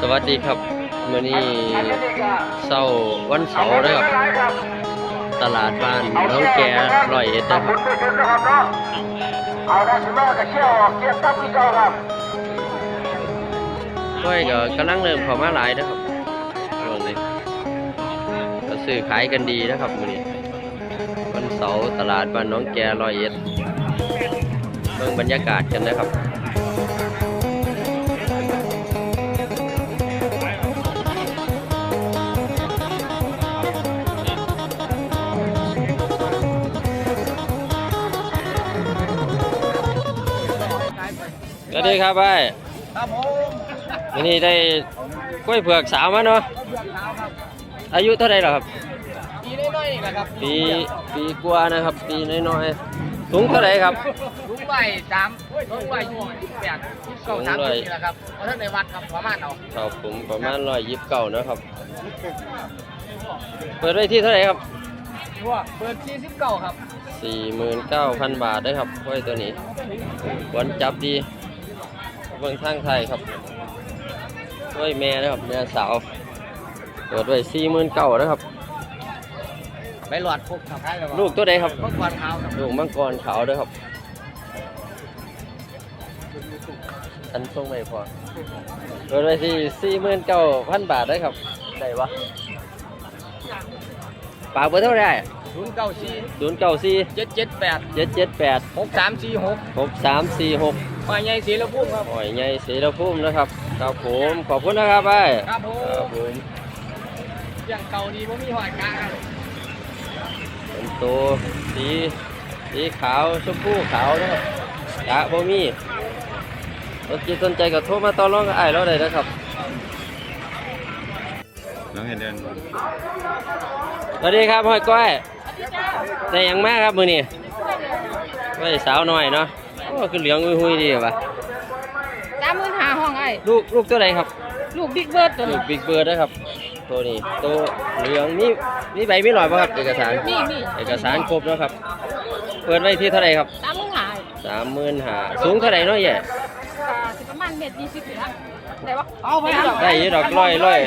สวัสดีครับมื้อนี้เช้าวันเสาร์นะครับ ตลาดบ้านน้องแกร้อยเอ็ดขอนะบคคุรับณที่สุดนะครับเนาะเอาได้สิมากับเชี่ยวออกเกียร์ตั้งที่เก่าครับก้อยก็กำลังเริ่มเข้ามาหลายนะครับช่วงนี้ก็ซื้อขายกันดีนะครับมื้อนี้ วันเสาร์ตลาดบ้านน้องแกร้อยเอ็ดเบิ่งบรรยากาศกันนะครับ วัสดีครับไอ้ครับผมวันนี้ได้กล้วยเผือกสาวมาเนาะอายุเท่าไหรหรอครับ ปีน้อยๆนี่แหละครับ ปีปีกว่านะครับ ปีน้อยๆสูงเท่าไหรครับลุงใบสามลุงใบยี่สิบแปดเก้าสามสิบนี่แหละครับเพราะท่านในวัดครับประมาณเอาครับผมประมาณร้อยยิบเก่านะครับ เปิดไว้ที่เท่าไหรครับว่าเปิดสี่สิบเก้าครับสี่หมื่นเก้าพันบาทได้ครับกล้วยตัวนี้วันจับดี เบื้องทางไทยครับกล้วยแม่นะครับแม่สาวเปิดไว้สี่หมื่นเก้านะครับ ไปหลอดพกครับลูกตัวใดครับพกควันขาวครับลูกมังกรขาวด้วยครับ อันทรงไม่พอเปิดไว้ที่สี่หมื่นเก้าพันบาทได้ครับได้ปะปากเบอร์เท่าไหร่ศูนย์เก้าสี่ศูนย์เก้าสี่เจ็ดเจ็ดแปดเจ็ดเจ็ดแปดหกสามสี่หกหกสามสี่หก มาใหญ่สีละพุ่มครับ หอยใหญ่สีระพุ่มนะครับครับผมขอบคุณนะครับไปครับผครับมผมอย่างเก่าดีผมมีหอยกลางครับเป็นตัวสีสีขาวชมพูขาวนะครับกะบ่มีสนใจสนใจก็โทรมาต่อรองกับไอ้ายเราได้นะครับน้องเห็นเดินสวัสดีครับห้อยก้อยได้หยังมากครับมือนี้ไม่สาวน้อยเนาะ โอ้คือเหลืองหุยๆดีว่ะสามหมื่นหาห้องไอ้ลูกลูกตัวไหนครับ ลูกบิ๊กเบิร์ดตัวลูนี้กบิ๊กเบิร์ดนะครับ ตัวนี้ตัวเหลืองนี่นี่ใบไม่หน่อยป่ะครับ เอกสารมีมีเอกสารครบแล้วครับ เปิดไว้ที่เท่าไหร่ครับสามหมื่นหาสามหมื่นหาสูงเท่าไหร่เนาะแย่ก็สิประมาณเมตรยี่สิบอยู่แล้วได้ปะเอาไปครับได้อยี่ดอกร้อยร้อย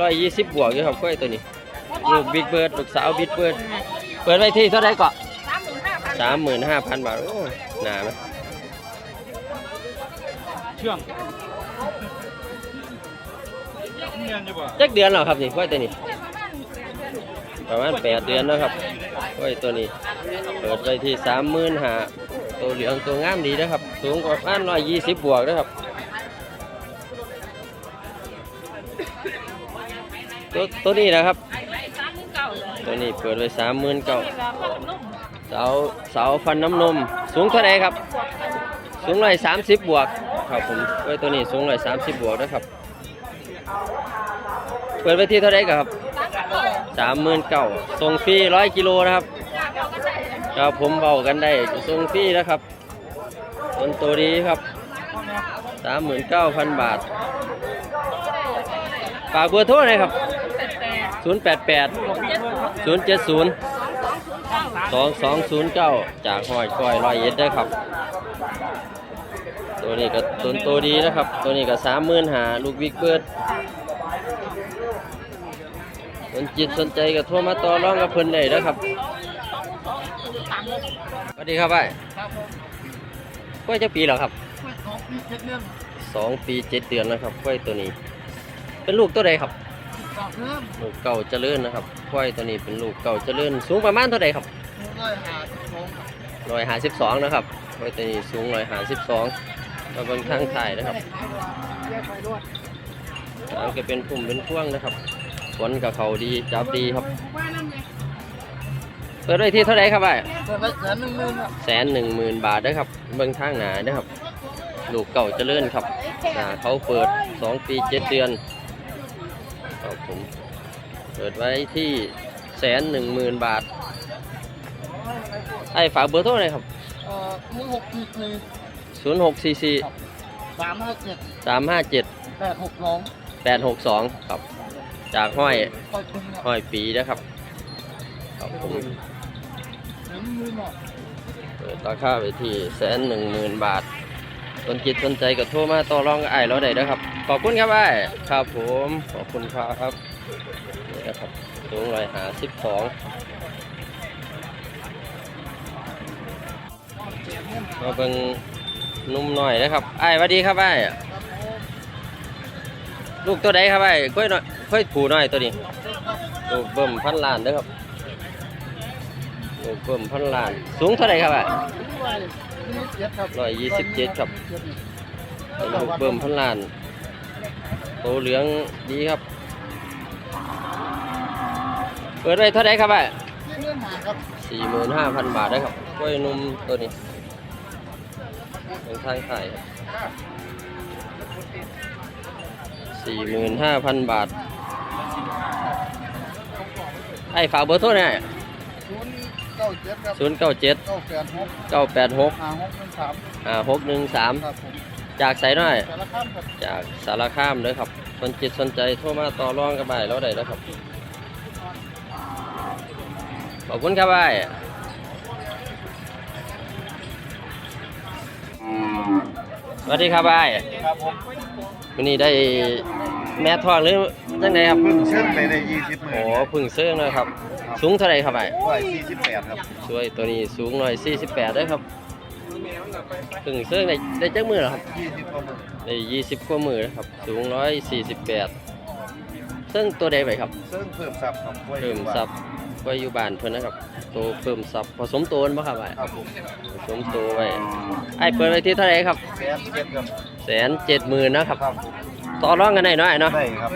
ร้อยยี่สิบบวกอยู่ครับก้อยตัวนี้ ลูกบิ๊กเบิร์ดลูกสาวบิ๊กเบิร์ดเปิดไว้ที่เท่าไหร่ก่อน สามหมื่นห้าพันสามหมื่นห้าพันบาท โอ้หนาไหมเชื่องเงียนอยู่ป่ะจักเดือนเหรอครับนี่ก้อยตัวนี้ ประมาณแปดเดือนประมาณแปดเดือนแล้วครับก้อยตัวนี้ เปิดไว้ที่สามหมื่นหาตัวเหลืองตัวงามดีนะครับ สูงกว่าประมาณร้อยยี่สิบบวกนะครับ ตัวตัวนี้นะครับสามหมื่นเก้าตัวนี้เปิดไว้สามหมื่นเก้านี่ก็ขนมนุ่มเสาเสาฟันน้ำนม สูงเท่าไหรครับ สูงร้อยสามสิบบวกครับผมก้อยตัวนี้สูงร้อยสามสิบบวกนะครับ เปิดไว้ที่เท่าไหรครับสามหมื่นเก้าส่งฟรีร้อยกิโลนะครับครับผมเบากันได้ส่งฟรีนะครับต้นตัวดีครับสามหมื่นเก้าพันบาทฝากเบอร์โทรหน่อยครับแต่ แต่ศูนย์แปดแปดเจ็ดศูนย์เจ็ดศูนย์สองสองศูนย์เก้าสองสองศูนย์เก้าจากหอยก้อยร้อยเอ็ดได้อครับ ตัวนี้ก็ต้นตัวดีนะครับ ตัวนี้ก็สามหมื่นหาลูกวิกเบิร์ดสนจิตสนใจก็โทรมาต่อรองกับเพิ่นได้นะครับตังค์สวัสดีครับไอ้ครับผมกล้วยจะปีแล้วครับสองปีเจ็ดเดือนสองปีเจ็ดเดือนนะครับกล้วยตัวนี้ เป็นลูกตัวใดครับสองเพิ่มลูกเก่าเจริญนะครับกล้วยตัวนี้เป็นลูกเก่าเจริญสูงประมาณเท่าใดครับ ร้อยหาสิบสองร้อยห้าสิบสองนะครับกล้วยตัวนี้สูงร้อยห้าสิบสองมาเบนข้างถ่ายนะครับแยกไปด้วยทางก็เป็นพุ่มเป็นพ่วงนะครับฝนกับเขาดีจับดีครับเปิดไว้ที่เท่าไหรครับไอ้เปิดไปแสนหนึ่งหมื่นครับแสนหนึ่งหมื่นบาทนะครับเบื้องทางหนานะครับลูกเก่าเจริญครับอ่าเขาเปิดสองปีเจ็ดเดือนครับผมเปิดไว้ที่แสนหนึ่งหมื่นบาท ไอ้ฝากเบอร์โทรหน่อยครับเอ่อมือหกปีหนึ่งศูนย์หกสี่สี่สามห้าเจ็ดสามห้าเจ็ดแปดหกสองแปดหกสองครับ จากห้อยคอยคุณครับห้อยปีนะครับครับผมแสนหนึ่งหมื่นบาทเปิดราคาไปที่แสนหนึ่งหมื่นบาทสนจิตสนใจก็โทรมาต่อรองกับไอ้ายเราได้เด้อครับ ขอบคุณครับไอ้ายครับผมขอบคุณครับนี่นะครับสูงร้อยหาสิบสอง มาเบิ่งนุ่มหน่อยนะครับไอ้ายหวัสดีครับไอ้ลูกตัวใดครับไอ้ายกล้วยหน่อยกล้วยผูหน่อยตัวนี้ลูกเบิ่มพันล้านเด้อครับลูกเบิ่มพันล้าน สูงเท่าไหร่ครับไอ้ร้อยยี่สิบเจ็ดครับลูกเบิ่มพันล้านโตเหลืองดีครับ เปิดไว้เท่าไหรครับอะสี่หมื่นห้าพันบาทได้ครับกล้วยนุ่มตัวนี้ เป็นทางขายครับสี่หมื่นห้าพันบาท ไอ้ฝากเบอร์โทรหน่อยศูนย์เก้าเจ็ดครับศูนย์เก้าเจ็ดเก้าแปดหกเก้าแปดหกห้าหกหนึ่งสามอ่าหกหนึ่งสามครับผมจากไสหน่อย สารข้ามครับจากสารคามเลยครับ สนจิตสนใจโทรมาต่อรองกับบ่ายแล้วได้แล้วครับ ขอบคุณครับบ่าย สวัสดีครับบ่ายครับผมวันนี้ได้แม่ทองหรือยังไงครับเพิ่งเชื่อมไปได้ยี่สิบหมื่โอ้นพึ่งเสื้อนะครับ สูงเท่าไหรครับบ่ายร้อยสี่สิบแปดครับช่วยตัวนี้สูงหน่อย48ด้วยครับพึ่งเสื้อได้ได้จักมือเหรอครับยี่สิบกว่าหมื่นได้ยี่สิบกว่ามือนะครับ สูงร้อยสี่สิบแปด ซึ่งตัวใดไปครับซึ่งเพิ่มสับครับไว้เพิ่มซับไว้อยู่บ้านเพิ่นนะครับ ตัวเพิ่มซับผสมตัวบ่ครับไอ้ครับผมผสมตัวไว้ไอ้เปิดไว้ที่เท่าไหร่ครับแสนเจ็ดครับแสนเจ็ดหมื่นนะครับครับผมต่อรองกันได้เนาะไอ้เนาะได้ครับ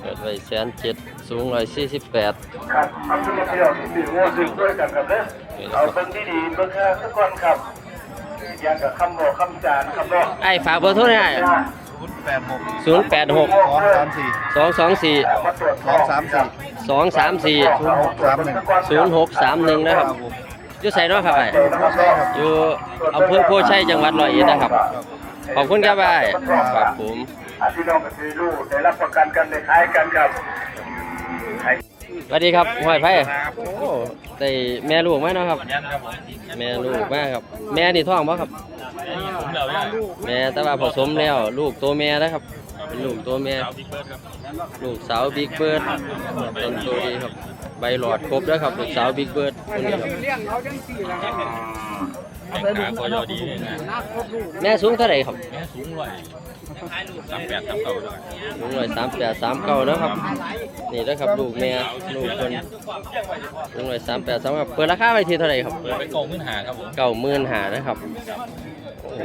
เปิดไว้แสนเจ็ดสูงร้อยสี่สิบแปดครับเอาขึ้นมาเที่ยวที่หัวถึงด้วยกันครับเด้อเอาเบิ่งที่ดีเบิ่งแค่สักคนครับอย่างกับคำบอกคำจานคำบอกไอ้ฝากเบอร์โทรหน่อยศูนย์ แปดหกศูนย์แปดหกสองสามสี่สองสองสี่มาตรวจสองสามสี่สองสามสี่ศูนย์หกสามหนึ่งศูนย์หกสามหนึ่งนะครับครับผมอยู่ใส่เนาะครับไอ้ไม่ใช่ครับอยู่อำเภอโพชัยจังหวัดร้อยเอ็ดนะครับ ขอบคุณครับไอ้ครับผมอาพี่น้องกับพี่ลูกได้รับประกันกันได้ขายกันครับ สวัสดีครับห้อยไผ่โอ้ได้แม่ลูกไหมเนาะครับ แม่ลูกมากครับ แม่นี่ท้องบ่ครับ แม่แต่ว่าผสมแล้ว ลูกตัวแม่นะครับเป็นลูกตัวแม่ลูกสาวบิ๊กเบิร์ดต้นโตดีครับ ใบหลอดครบแล้วครับ ลูกสาวบิ๊กเบิร์ดคนนี้ครับ แม่สูงเท่าไหร่ครับสูงร้อยสามแปดสามเก้าด้วยสูงร้อยสามแปดสามเก้านะครับ นี่นะครับลูกแม่ลูกคนสูงร้อยสามแปดสามเก้าเปิดราคาไปที่เท่าไหร่ครับ เปิดไปกองพื้นหาครับผมเก้าหมื่นหานะครับโอ้โห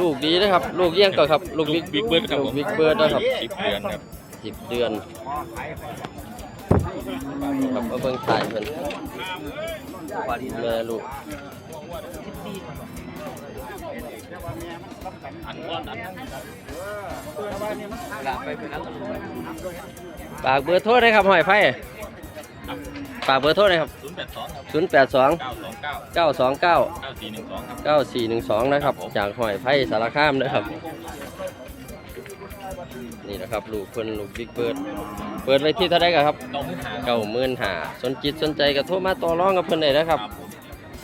ลูกดีนะครับ ลูกเยี่ยงก่อนครับ ลูกบิ๊กบิ๊กเบิร์ดครับลูผกมบิ๊กเบิร์ดนะครับสิบเดือนครับสิบเดือนครับเอาเบิ่งถ่ายเพิ่น แม่ลูกฝากเบอร์โทรเลยครับหอยไผ่ฝากเบอร์โทรเลยครับศูนย์แปดสอง082 929เก้าสี่หนึ่งสองครับ9412 นะครับ จากหอยไผ่สารคามนะครับ นี่นะครับ ลูกเพิ่นลูกบิ๊กเบิร์ดเปิดไว้ที่เท่าไหรกันครับกองพื้นหาเก้าหมื่นหาสนจิตสนใจก็โทรมาต่อรองกับเพิ่นได้นะครับ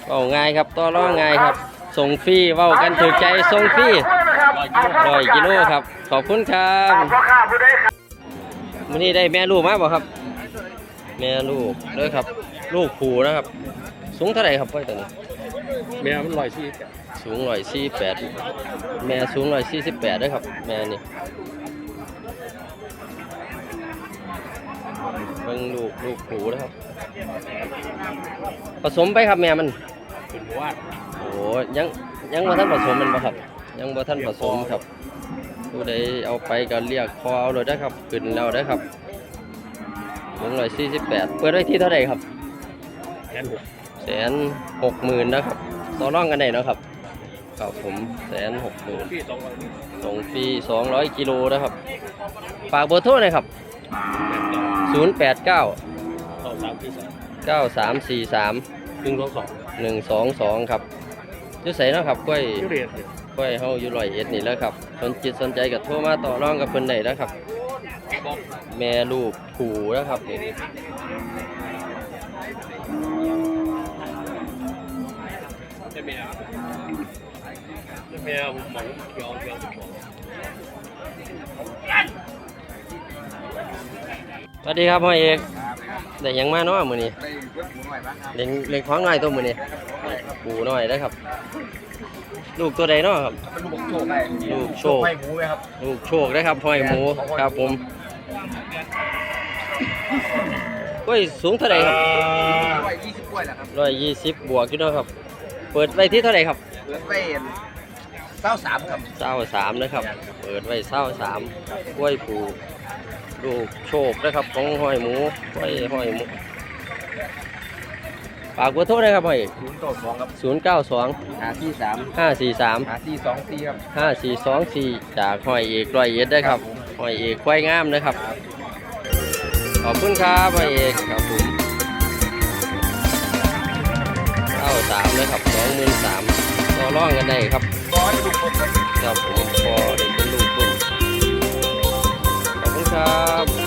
เว้าง่ายครับต่อรองง่ายครับ ส่งฟรีเว้ากันถูกใจส่งฟรีร้อยกิโลครับ ขอบคุณครับพ่อข้าผู้ใดครับวันนี้ได้แม่ลูกมาบ่ครับ แม่ลูกเด้อครับ ลูกผูนะครับ สูงเท่าไหร่ครับพ่อตัวนี้ แม่มันร้อยสี่สูงร้อยสี่แปดแม่สูงร้อยสี่สิบแปดด้วยครับ แม่นี่ เบิ่งลูกลูกผูนะครับ ผสมไปครับแม่มันเป็นว่าโอ้ยังยังบ่ท่านผสมแมันบ่ครับ ยังบ่ท่านผสมครับ ผู้ใดเอาไปก็เรียกพอเอาเลยนะครับขึ้นแล้วนะครับสูงร้อยสี่สิบแปดเปิดไว้ที่เท่าไหร่ครับแสนหกแสนหกหมื่นนะครับต่อรองกันได้เนาะครับครับผมแสนหกหมื่นที่สองร้อยส่งฟรีสองร้อยกิโลนะครับ ฝากเบอร์โทรหน่อยครับ ศูนย์แปดเก้าต่อสามที่สองเก้าสามสี่สามหนึ่งสองสองหนึ่งสองสองครับอยุ่ใส่นาะครับกล้วยยูเรียนกล้วยเฮาอยู่ร้อยเอ็ดนี่แหล้วครับสนจิตสนใจกับโทรมาต่อรองกับเพิ่นได้แล้วครับ แม่ลูกผูนะครับนี่แมวหมองเขียวเขียว สวัสดีครับพ่อเอกได้หยังมาเนาะมื้อนี้เล่นเล่นของน้อยตัวมื้อนี้ปูน้อยเด้อครับ ลูกตัวใดเนาะครับเป็นลูกโชคไงลูกโชคให้หมูไหมครับลูกโชคได้ครับห้อยหมูครับผมกล้วยสูงเท่าไหร่ครับร้อยยี่สิบกว่าแหละครับร้อยยี่สิบบวกอยู่เนาะครับ เปิดไว้ที่เท่าไหร่ครับ เหลือไปเก้าสามครับเศร้าสามนะครับ เปิดไว้เศร้าสามกล้วยผู ลูกโชคนะครับของห้อยหมูกล้วยห้อยหมูฝากเบอร์โทรเลยครับห้อยศูนย์เก้าสองครับศูนย์เก้าสองหาที่สามห้าสี่สามหาที่สองที่ครับห้าสี่สองสี่จากห้อยเอกร้อยเอ็ดได้ครับห้อยเอกควายงามนะครับ ขอบคุณครับห้อยเอกครับผมเก้าสามเลยครับสองหมื่นสามต่อร่องกันได้ครับร้อยลูกคนครับผม Tchau.